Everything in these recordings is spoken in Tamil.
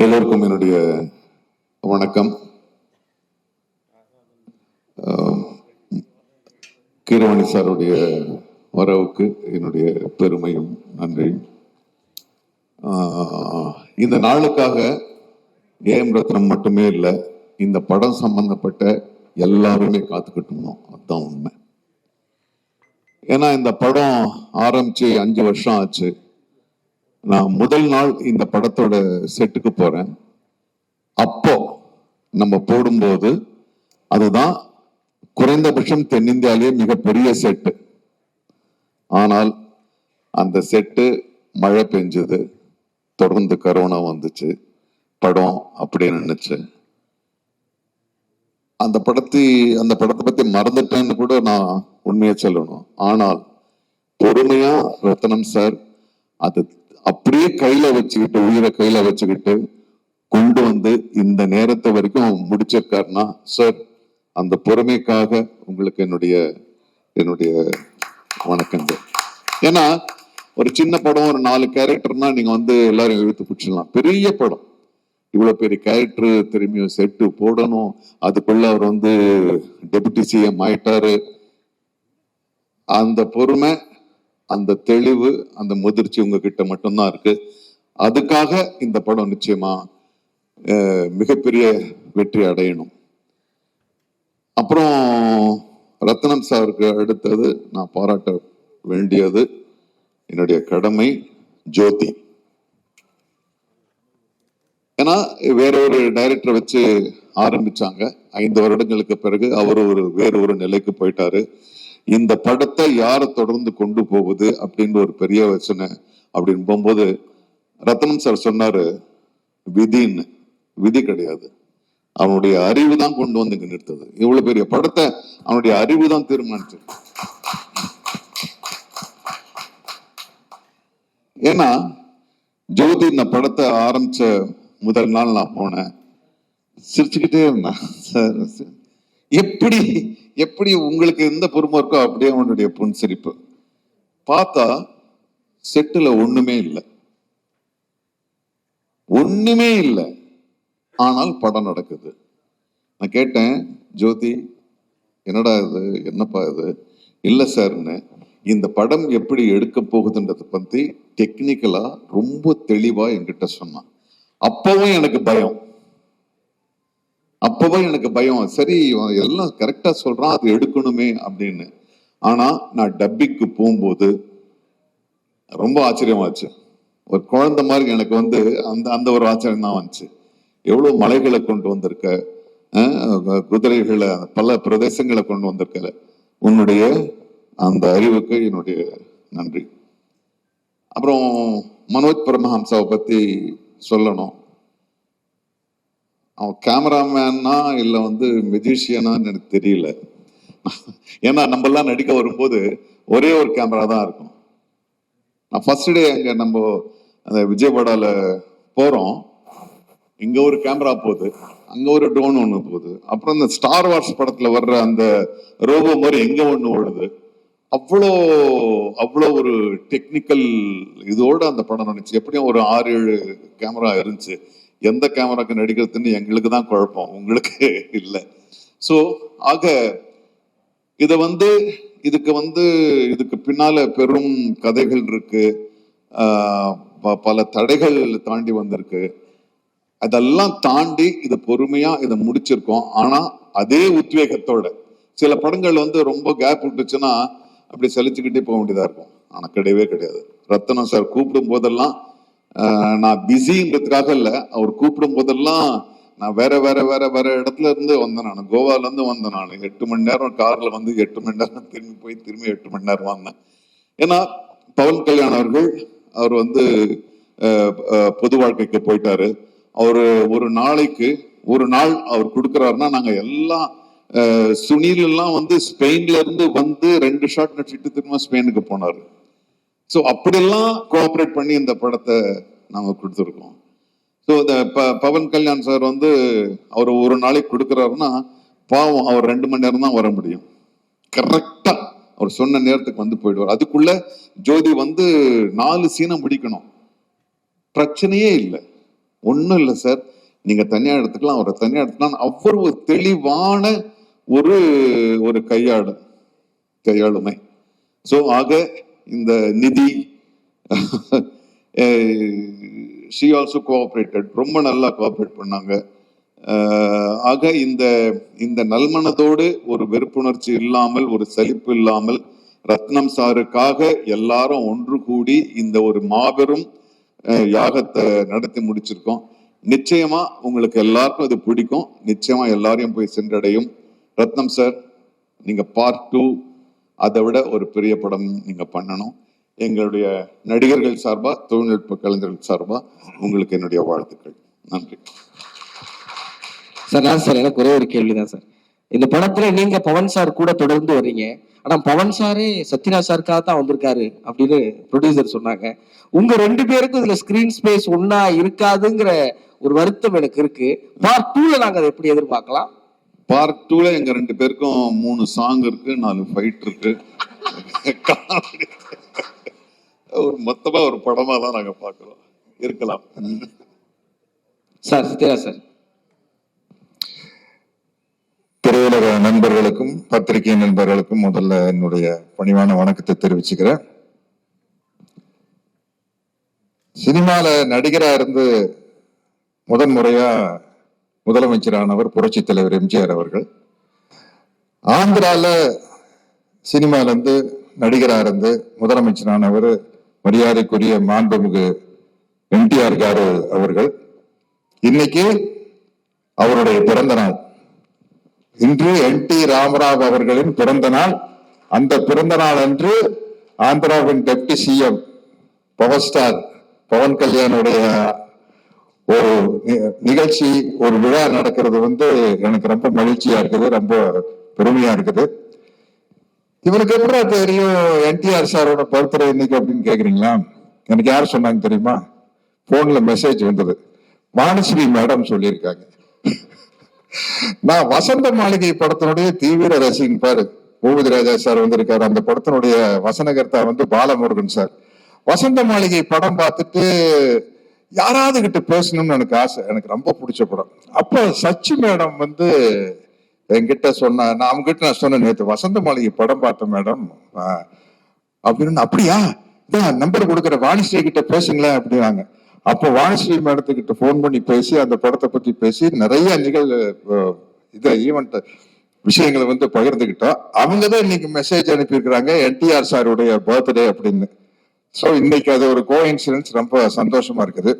எல்லோருக்கும் என்னுடைய வணக்கம். கீரவாணி சாருடைய வரவுக்கு என்னுடைய பெருமையும் நன்றியும். ஆஹ், இந்த நாளுக்காக ஏஎம் ரத்னம் மட்டுமே இல்லை இந்த படம் சம்பந்தப்பட்ட எல்லாருமே காத்துக்கிட்டணும் அதுதான் உண்மை. ஏன்னா இந்த படம் ஆரம்பிச்சு அஞ்சு வருஷம் ஆச்சு. நான் முதல் நாள் இந்த படத்தோட செட்டுக்கு போறேன். அப்போ நம்ம போடும்போது அதுதான் குறைந்தபட்சம் தென்னிந்தியாவிலேயே மிகப்பெரிய செட்டு. ஆனால் அந்த செட்டு மழை பெஞ்சது. தொடர்ந்து கரோனா வந்துச்சு. படம் அப்படியே நின்னுச்சு அந்த படத்தை அந்த படத்தை பத்தி மறந்துட்டேன்னு கூட நான் உண்மையை சொல்லணும். ஆனால் பொறுமையா ரத்னம் சார் அது அப்படியே கையில வச்சுக்கிட்டு உயிரை கையில வச்சுக்கிட்டு கொண்டு வந்து இந்த நேரத்தை வரைக்கும் முடிச்சிருக்காருன்னா சார் அந்த பொறுமைக்காக உங்களுக்கு என்னுடைய என்னுடைய வணக்கங்கள். ஏன்னா ஒரு சின்ன படம் ஒரு நாலு கேரக்டர்னா நீங்க வந்து எல்லாரும் இழுத்து பிடிச்சிடலாம். பெரிய படம். இவ்வளவு பெரிய கேரக்டர் திரும்பியும் செட்டு போடணும். அதுக்குள்ள அவர் வந்து டெபுட்டி சிஎம் ஆயிட்டாரு. அந்த பொறுமை அந்த தெளிவு அந்த முதிர்ச்சி உங்ககிட்ட மட்டும்தான் இருக்கு. அதுக்காக இந்த படம் நிச்சயமா அஹ், மிகப்பெரிய வெற்றி அடையணும். அப்புறம் ரத்னம் சாருக்கு அடுத்தது நான் பாராட்ட வேண்டியது என்னுடைய கடமை ஜோதி. ஏன்னா வேற ஒரு டைரக்டரை வச்சு ஆரம்பிச்சாங்க. ஐந்து வருடங்களுக்கு பிறகு அவர் ஒரு வேற ஒரு நிலைக்கு போயிட்டாரு. இந்த படத்தை யாரை தொடர்ந்து கொண்டு போகுது அப்படின்னு ஒரு பெரிய யோசனை அப்படின்னு போகும்போது ரத்னம் சார் சொன்னாரு விதின்னு. விதி கிடையாது. அவனுடைய அறிவு தான் கொண்டு வந்து இங்க நிறுத்தது. இவ்வளவு பெரிய படத்தை அவனுடைய அறிவு தான் தீர்மானிச்சு ஏன்னா ஜோதி இந்த படத்தை ஆரம்பிச்ச முதல் நாள் நான் போனேன். சிரிச்சுக்கிட்டே இருந்தான். சார். எப்படி எப்படி உங்களுக்கு எந்த பொறுமை இருக்கோ அப்படியே அவனுடைய புன்சிரிப்பு. பார்த்தா செட்டில் ஒண்ணுமே இல்லை. ஒண்ணுமே இல்லை. ஆனால் படம் நடக்குது. நான் கேட்டேன் ஜோதி என்னடா இது? என்னப்பா இது? இல்லை சார்னு இந்த படம் எப்படி எடுக்க போகுதுன்றத பற்றி டெக்னிக்கலாக ரொம்ப தெளிவாக என்கிட்ட சொன்னான். அப்பவும் எனக்கு பயம். அப்பவும் எனக்கு பயம். சரி எல்லாம் கரெக்டா சொல்றான் அது எடுக்கணுமே அப்படின்னு. ஆனா நான் டப்பிக்கு போகும்போது ரொம்ப ஆச்சரியமாச்சு. ஒரு குழந்தை மாதிரி எனக்கு வந்து அந்த அந்த ஒரு ஆச்சரியம் தான் வந்துச்சு. எவ்வளவு மலைகளை கொண்டு வந்திருக்க குதிரைகளை பல பிரதேசங்களை கொண்டு வந்திருக்க. உன்னுடைய அந்த அறிவுக்கு என்னுடைய நன்றி. அப்புறம் மனோஜ் பரமஹம்சாவை பத்தி சொல்லணும். அவன் கேமராமேனா இல்ல வந்து மெஜிஷியனான்னு எனக்கு தெரியல. ஏன்னா நம்ம எல்லாம் நடிக்க வரும்போது ஒரே ஒரு கேமரா தான் இருக்கும். நான் ஃபர்ஸ்ட் டே அங்க நம்ம அந்த விஜயவாடால போறோம். இங்க ஒரு கேமரா போகுது. அங்க ஒரு ட்ரோன் ஒன்று போகுது. அப்புறம் இந்த ஸ்டார் வார்ஸ் படத்துல வர்ற அந்த ரோபோ மாதிரி எங்க ஒன்று ஓடுது. அவ்வளோ அவ்வளோ ஒரு டெக்னிக்கல் இதோட அந்த படம் நினைச்சு எப்படியும் ஒரு ஆறு ஏழு கேமரா இருந்துச்சு. எந்த கேமராக்கு நடிக்கிறதுன்னு எங்களுக்கு தான் குழப்பம். உங்களுக்கு இல்லை. ஸோ ஆக இதை வந்து இதுக்கு வந்து இதுக்கு பின்னால பெரும் கதைகள் இருக்கு. ஆஹ் பல தடைகள் தாண்டி வந்திருக்கு. அதெல்லாம் தாண்டி இதை பொறுமையா இதை முடிச்சிருக்கோம். ஆனா அதே உத்வேகத்தோட. சில படங்கள் வந்து ரொம்ப கேப் விட்டுச்சுன்னா அப்படி சலிச்சுக்கிட்டே போக வேண்டியதா இருக்கும். ஆனா கிடையவே கிடையாது. ரத்தனம் சார் கூப்பிடும் போதெல்லாம் நான் பிஸின்றதுக்காக இல்ல. அவர் கூப்பிடும் போதெல்லாம் நான் வேற வேற வேற வேற இடத்துல இருந்து வந்தேன் நான். கோவால இருந்து வந்தேன் நான். எட்டு மணி நேரம் கார்ல வந்து எட்டு மணி நேரம் திரும்பி போய் திரும்பி எட்டு மணி நேரம் வந்தேன். ஏன்னா பவன் கல்யாண் அவர்கள் அவர் வந்து அஹ், பொது வாழ்க்கைக்கு போயிட்டாரு. அவரு ஒரு நாளைக்கு ஒரு நாள் அவர் கொடுக்கறாருன்னா நாங்க எல்லாம் அஹ், சுனில் எல்லாம் வந்து ஸ்பெயின்ல இருந்து வந்து ரெண்டு ஷாட் நடிச்சிட்டு திரும்ப ஸ்பெயினுக்கு போனாரு. ஸோ அப்படியெல்லாம் கோஆப்ரேட் பண்ணி இந்த படத்தை நாங்கள் கொடுத்துருக்கோம். ஸோ இந்த ப- பவன் கல்யாண் சார் வந்து அவர் ஒரு நாளைக்கு கொடுக்குறாருன்னா பாவம் அவர் ரெண்டு மணி நேரம் தான் வர முடியும். கரெக்டாக அவர் சொன்ன நேரத்துக்கு வந்து போயிடுவார். அதுக்குள்ள ஜோதி வந்து நாலு சீனை முடிக்கணும். பிரச்சனையே இல்லை. ஒன்றும் இல்லை சார். நீங்கள் தனியாக எடுத்துக்கலாம் அவரை தனியாக எடுத்துக்கலாம். அவ்வளவு தெளிவான ஒரு ஒரு கையாடு கையாளுமை. ஸோ ஆக இந்த நிதி ஷி ஆல்சோ கோஆப்ரேட்டட் ரொம்ப நல்லா கோஆப்ரேட் பண்ணாங்க. ஆக இந்த இந்த நல்மனதோடு ஒரு வெறுப்புணர்ச்சி இல்லாமல் ஒரு சலிப்பு இல்லாமல் ரத்னம் சாருக்காக எல்லாரும் ஒன்று கூடி இந்த ஒரு மாபெரும் யாகத்தை நடத்தி முடிச்சிருக்கோம். நிச்சயமா உங்களுக்கு எல்லாருக்கும் இது பிடிக்கும். நிச்சயமா எல்லாரையும் போய் சென்றடையும். ரத்னம் சார் நீங்க பார்ட் டூ அதை விட ஒரு பெரிய படம் நீங்க பண்ணணும். எங்களுடைய நடிகர்கள் சார்பா தொழில்நுட்ப கலைஞர்கள் சார்பா உங்களுக்கு என்னுடைய வாழ்த்துக்கள். நன்றி. சார் நான் சார் எனக்கு ஒரே ஒரு கேள்விதான் சார். இந்த படத்துல நீங்க பவன் சார் கூட தொடர்ந்து வர்றீங்க. ஆனா பவன் சாரே சத்யராஜ் சாருக்காக தான் வந்திருக்காரு அப்படின்னு ப்ரொடியூசர் சொன்னாங்க. உங்க ரெண்டு பேருக்கும் இதுல ஸ்கிரீன் ஸ்பேஸ் ஒன்னா இருக்காதுங்கிற ஒரு வருத்தம் எனக்கு இருக்கு. பார்ட் டூல நாங்க அதை எப்படி எதிர்பார்க்கலாம்? பார்ட் டூல எங்க ரெண்டு பேருக்கும் மூணு சாங் இருக்கு நாலு ஃபைட் இருக்கு. ஒரு மொத்தமா ஒரு படமா தான் நாங்க பார்க்கிறோம். இருக்கலாம். Sir Sathyaraj sir. திரையுலக நண்பர்களுக்கும் பத்திரிகை நண்பர்களுக்கும் முதல்ல என்னுடைய பணிவான வணக்கத்தை தெரிவிச்சுக்கிறேன். சினிமால நடிகரா இருந்து முதன் முறையா முதலமைச்சரானவர் புரட்சி தலைவர் எம்ஜிஆர் அவர்கள். ஆந்திரால சினிமால இருந்து நடிகராக இருந்து முதலமைச்சரானவர் மரியாதைக்குரிய மாண்புமிகு என்டிஆர் காரு அவர்கள். இன்னைக்கு அவருடைய பிறந்த நாள். இன்று என் டி ராமராவ் அவர்களின் பிறந்த நாள். அந்த பிறந்த நாள் அன்று ஆந்திராவின் deputy CM power star Pawan கல்யாணுடைய ஒரு நிகழ்ச்சி ஒரு விழா நடக்கிறது வந்து எனக்கு ரொம்ப மகிழ்ச்சியா இருக்குது ரொம்ப பெருமையா இருக்குது. இவருக்கு எப்படி தெரியும் என்டிஆர் சாரோட பர்த்டே இன்னைக்கு அப்படின்னு கேக்குறீங்களா? எனக்கு யார் சொன்னாங்க தெரியுமா? போன்ல மெசேஜ் வந்தது. வானஸ்ரீ மேடம் சொல்லியிருக்காங்க. நான் வசந்த மாளிகை படத்தினுடைய தீவிர ரசிகன் பாரு. பூபதி ராஜா சார் வந்திருக்காரு. அந்த படத்தினுடைய வசனகர்த்தா வந்து பாலமுருகன் சார். வசந்த மாளிகை படம் பார்த்துட்டு யாராவது கிட்ட பேசணும்னு எனக்கு ஆசை. எனக்கு ரொம்ப பிடிச்ச படம். அப்போ சச்சி மேடம் வந்து என்கிட்ட சொன்ன நான் அவங்ககிட்ட நான் சொன்னேன் நேற்று வசந்த மாளிகை படம் பார்த்தேன் மேடம். அப்படின்னு அப்படியா? இதான் நம்பர் கொடுக்குற வாணிஸ்ரீ கிட்ட பேசுங்களேன் அப்படின்னாங்க. அப்போ வாணிஸ்ரீ மேடத்துக்கிட்ட ஃபோன் பண்ணி பேசி அந்த படத்தை பற்றி பேசி நிறைய நிகழ் இதை ஈவெண்ட் விஷயங்களை வந்து பகிர்ந்துக்கிட்டோம். அவங்க தான் இன்னைக்கு மெசேஜ் அனுப்பியிருக்கிறாங்க என்டிஆர் சாருடைய பர்த்டே அப்படின்னு. ஸோ இன்னைக்கு அது ஒரு கோ இன்சிடென்ஸ் ரொம்ப சந்தோஷமா இருக்குது.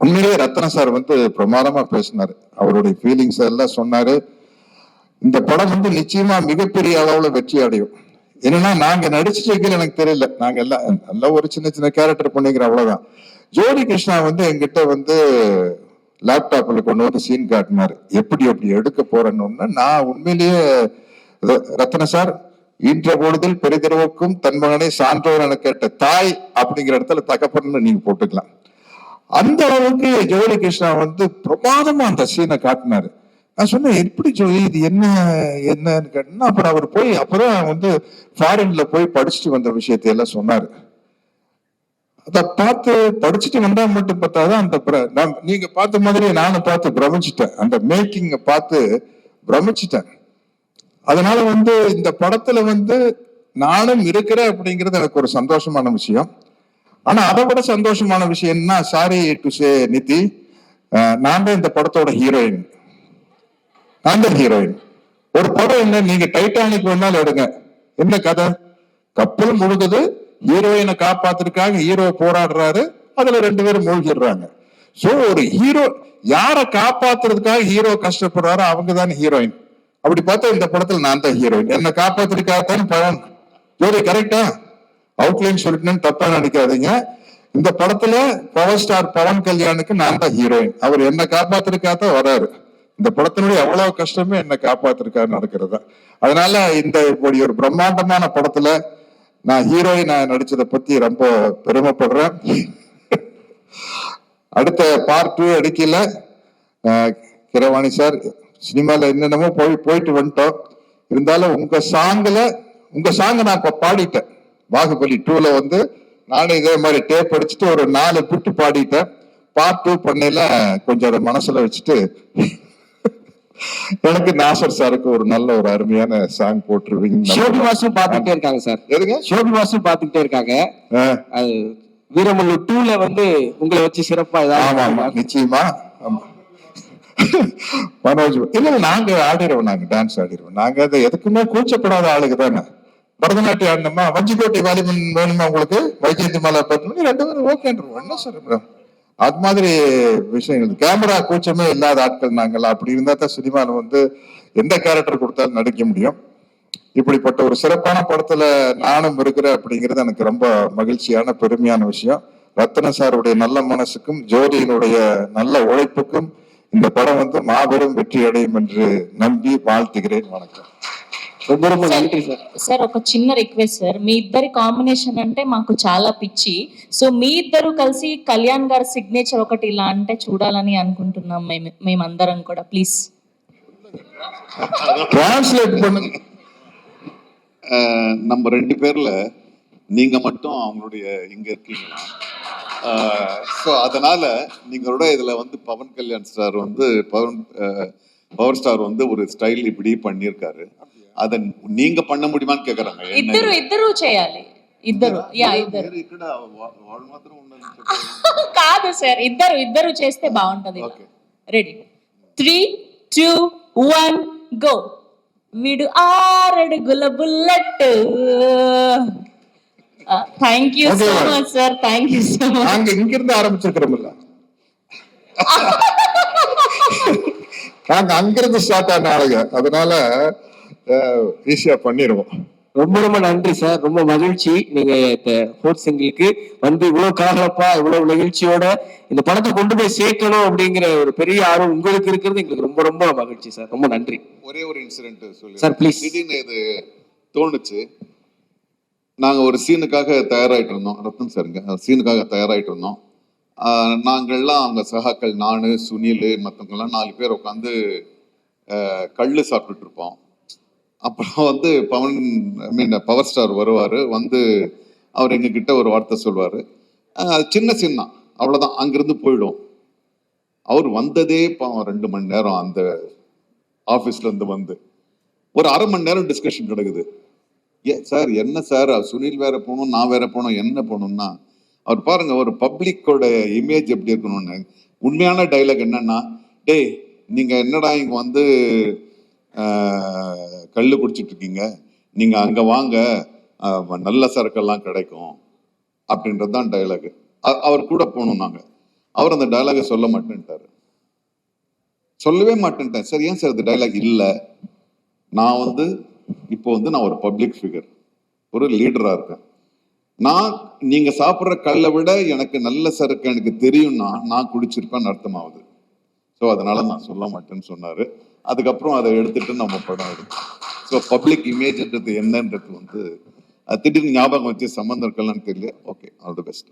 உண்மையிலேயே ரத்ன சார் வந்து பிரமாதமா பேசினார். அவருடைய ஃபீலிங்ஸ் எல்லாம் சொன்னாரு. இந்த படம் வந்து நிச்சயமா மிகப்பெரிய அளவுல வெற்றி அடையும். என்னன்னா நாங்க நடிச்சிருக்கீங்க எனக்கு தெரியல. நாங்க எல்லாம் நல்ல ஒரு சின்ன சின்ன கேரக்டர் பண்ணிக்கிறோம் அவ்வளவுதான். ஜோடி கிருஷ்ணா வந்து எங்கிட்ட வந்து லேப்டாப்ல கொண்டு வந்து சீன் காட்டினாரு. எப்படி எப்படி எடுக்க போறேன்னு நான் உண்மையிலேயே ர- ரத்ன சார் ஈன்ற பொழுதில் பெரிதிரவுக்கும் தன் மகனை சான்றோர் என கேட்ட தாய் அப்படிங்கிற இடத்துல தகப்பன்னு நீங்க போட்டுக்கலாம். அந்த அளவுக்கு ஜோலி கிருஷ்ணா வந்து பிரமாதமா அந்த சீனை காட்டினாரு. நான் சொன்னேன் எப்படி ஜோலி இது என்ன என்னன்னு கேட்டேன்னா அப்புறம் அவர் போய் அப்பதான் வந்து ஃபாரின்ல போய் படிச்சுட்டு வந்த விஷயத்தை எல்லாம் சொன்னாரு. அதை பார்த்து படிச்சுட்டு வந்தா மட்டும் பார்த்தாதான் அந்த பிர- நீங்க பார்த்த மாதிரி நானும் பார்த்து பிரமிச்சிட்டேன். அந்த மேக்கிங்க பார்த்து பிரமிச்சிட்டேன். அதனால வந்து இந்த படத்துல வந்து நானும் இருக்கிறேன் அப்படிங்கிறது எனக்கு ஒரு சந்தோஷமான விஷயம். ஆனா அதை விட சந்தோஷமான விஷயம் என்ன? சாரி டு சே நிதி நான் தான் இந்த படத்தோட ஹீரோயின் நான் தான் ஹீரோயின் ஒரு படம் என்ன? நீங்க டைட்டானிக் வேணாலும் எடுங்க. என்ன கதை? கப்பல் முழுகுது ஹீரோயினை காப்பாத்துறதுக்காக ஹீரோ போராடுறாரு அதுல ரெண்டு பேரும் மூழ்கிடுறாங்க. சோ ஒரு ஹீரோ யாரை காப்பாத்துறதுக்காக ஹீரோ கஷ்டப்படுறாரோ அவங்க தான் ஹீரோயின் அப்படி பார்த்தா இந்த படத்துல நான் தான் ஹீரோயின் என்ன காப்பாத்துறதுக்காகத்தான் படம் ஜோதி கரெக்டா அவுட்லைன் சொல்லிட்டேன்னு தப்பா நினைக்காதீங்க. இந்த படத்துல பவர் ஸ்டார் பவன் கல்யாணுக்கு நான் தான் ஹீரோயின் அவர் என்ன காப்பாத்துறதுக்காக வராரு. இந்த படத்தினுடைய எவ்வளவு கஷ்டமே என்ன காப்பாத்திருக்காரு நடக்கிறதா. அதனால இந்த இப்படி ஒரு பிரம்மாண்டமான படத்துல நான் ஹீரோயினா நடிச்சதை பத்தி ரொம்ப பெருமைப்படுறேன். அடுத்த பார்ட் டூ அடிக்கல கிரவாணி சார் சினிமால என்னென்னமோ போய் போயிட்டு வந்துட்டோம். இருந்தாலும் உங்க சாங்ல உங்க சாங்க நான் இப்ப பாடிட்டேன். பாகுபலி டூல வந்து நானும் இதே மாதிரி டேப் அடிச்சுட்டு ஒரு நாலு பிட்டு பாடிட்டேன். பார்ட் டூ பண்ணையில கொஞ்சம் மனசுல வச்சுட்டு எனக்கு நாசர் சாருக்கு ஒரு நல்ல ஒரு அருமையான சாங் போட்டுருவீங்க ஷோபி மாசும் பாத்துக்கிட்டே இருக்காங்க சார். எதுங்க? ஷோபி மாசும் பாத்துக்கிட்டே இருக்காங்க. வீரமல்லு டூல வந்து உங்களை வச்சு சிறப்பா ஏதாவது நிச்சயமா. ஆமா. மனோஜ் இல்ல நாங்க ஆடிடுவோம் நாங்க டான்ஸ் ஆடிடுவோம். நாங்க அது எதுக்குமே கூச்சப்படாத ஆளுங்க தானே. பரதநாட்டியம் ஆடணுமா? வஞ்சிக்கோட்டை வாலிபன் வேணுமா உங்களுக்கு? வைஜெயந்தி மாலா பட்டு ரெண்டு பேரும் ஓகேன்றோம் என்ன சார் அது மாதிரி விஷயங்கள். கேமரா கூச்சமே இல்லாத ஆட்கள் நாங்கள் அப்படி இருந்தா தான் சினிமாவில் வந்து எந்த கேரக்டர் கொடுத்தாலும் நடிக்க முடியும். இப்படிப்பட்ட ஒரு சிறப்பான படத்துல நானும் இருக்கிறேன் அப்படிங்கிறது எனக்கு ரொம்ப மகிழ்ச்சியான பெருமையான விஷயம். ரத்தன சாருடைய நல்ல மனசுக்கும் ஜோதியினுடைய நல்ல உழைப்புக்கும் இந்த படம் வந்து மாபெரும் வெற்றி அடையும் என்று நம்பி வாழ்த்துகிறேன் வணக்கம் ரொம்ப ரொம்ப நன்றி சார் సార్ ఒక చిన్న రిక్వెస్ట్ సార్ మీ ఇద్దరి కాంబినేషన్ అంటే మాకు చాలా పిచ్చి సో మీ ఇద్దరు కలిసి కళ్యాణ్ గారి సిగ్నేచర్ ఒకటి ఇలా అంటే చూడాలని అనుకుంటున్నాం మేము మేమందరం కూడా ప్లీజ్ டிரான்ஸ்லேட் பண்ணுங்க அஹ், நம்ம ரெண்டு பேர்ல நீங்க மட்டும் அவங்களுடைய இங்க இருக்கீங்களா ஸோ அதனால நீங்களோட இதுல வந்து பவன் கல்யாண் ஸ்டார் வந்து பவன் அஹ், பவர் ஸ்டார் வந்து ஒரு ஸ்டைல் இப்படி பண்ணியிருக்காரு அதை நீங்க பண்ண முடியுமான்னு கேக்குறாங்க என்ன ఇద్దరు ఇద్దరు చేయాలి ఇద్దరు యా ఇద్దరు మీరు ఇక్కడ వా- వాళ్ళు మాత్రం ఉండాలని చెప్పారు. కాదు సార్ ఇద్దరు ఇద్దరు చేస్తే బాగుంటది Okay. Ready three two one go వీడు ఆరడుగుల bullet thank you so sir thank you so much இங்க இருந்து ஆரம்பிச்சிருக்கிறோம்ல நாங்க அங்கிருந்து ஸ்டார்ட் ஆன ஆளுங்க. அதனால uh, ஈஸியா பண்ணிடுவோம் ரொம்ப ரொம்ப நன்றி சார் ரொம்ப மகிழ்ச்சி. நீங்க ஹோட் சிங்கிளுக்கு வந்து இவ்வளவு காரலப்பா இவ்வளவு நிகழ்ச்சியோட இந்த படத்தை கொண்டு போய் சேர்க்கணும் அப்படிங்கிற ஒரு பெரிய ஆர்வம் உங்களுக்கு இருக்கிறது. எங்களுக்கு ரொம்ப ரொம்ப மகிழ்ச்சி சார் ரொம்ப நன்றி. ஒரே ஒரு இன்சிடென்ட் சொல்லி சார் பிளீஸ் திடீர்னு இது தோணுச்சு. நாங்கள் ஒரு சீனுக்காக தயாராகிட்டு இருந்தோம். ரத்தன் சாருங்க சீனுக்காக தயாராகிட்டு இருந்தோம். நாங்கள்லாம் அவங்க சகாக்கள் நான் சுனில் மற்றவங்கெல்லாம் நாலு பேர் உட்காந்து கல் சாப்பிட்டுட்டு இருப்போம். அப்புறம் வந்து Pawan I mean power star வருவார். வந்து அவர் எங்ககிட்ட ஒரு வார்த்தை சொல்வார். சின்ன சின்ன அவ்வளோதான் அங்கேருந்து போயிடும் அவர் வந்ததே பாவம் ரெண்டு மணி நேரம் அந்த ஆஃபீஸ்லேருந்து வந்து. ஒரு அரை மணி நேரம் டிஸ்கஷன் கிடக்குது ஏ சார்? என்ன சார்? சுனில் வேற போகணும் நான் வேற போகணும் என்ன போகணும்னா அவர் பாருங்க ஒரு பப்ளிக்கோட இமேஜ் எப்படி இருக்கணும்னு. உண்மையான டைலாக் என்னன்னா டேய் நீங்க என்னடா இங்க வந்து கல் குடிச்சிட்டு இருக்கீங்க? நீங்க அங்க வாங்க. நல்ல சரக்கெல்லாம் கிடைக்கும். அப்படின்றது தான் டைலாக் அவர் கூட போகணும் நாங்க. அவர் அந்த டைலாகை சொல்ல மாட்டேன்ட்டாரு. சொல்லவே மாட்டேன்ட்டேன். சார் ஏன் சார் அந்த டைலாக் இல்லை? நான் வந்து இப்போ வந்து நான் ஒரு பப்ளிக் ஃபிகர் ஒரு லீடரா இருக்கேன். நான் நீங்க சாப்பிட்ற கல்லை விட எனக்கு நல்ல சரக்கு எனக்கு தெரியும்னா நான் குடிச்சிருப்பேன்னு அர்த்தமாகுது ஸோ அதனால நான் சொல்ல மாட்டேன்னு சொன்னாரு. அதுக்கப்புறம் அதை எடுத்துட்டு நம்ம படம் எடுத்தோம். ஸோ பப்ளிக் இமேஜ்ன்றது என்னன்றது வந்து திடீர்னு ஞாபகம் வச்சு சம்மந்தம் இருக்கலாம்னு தெரியல. Okay all the best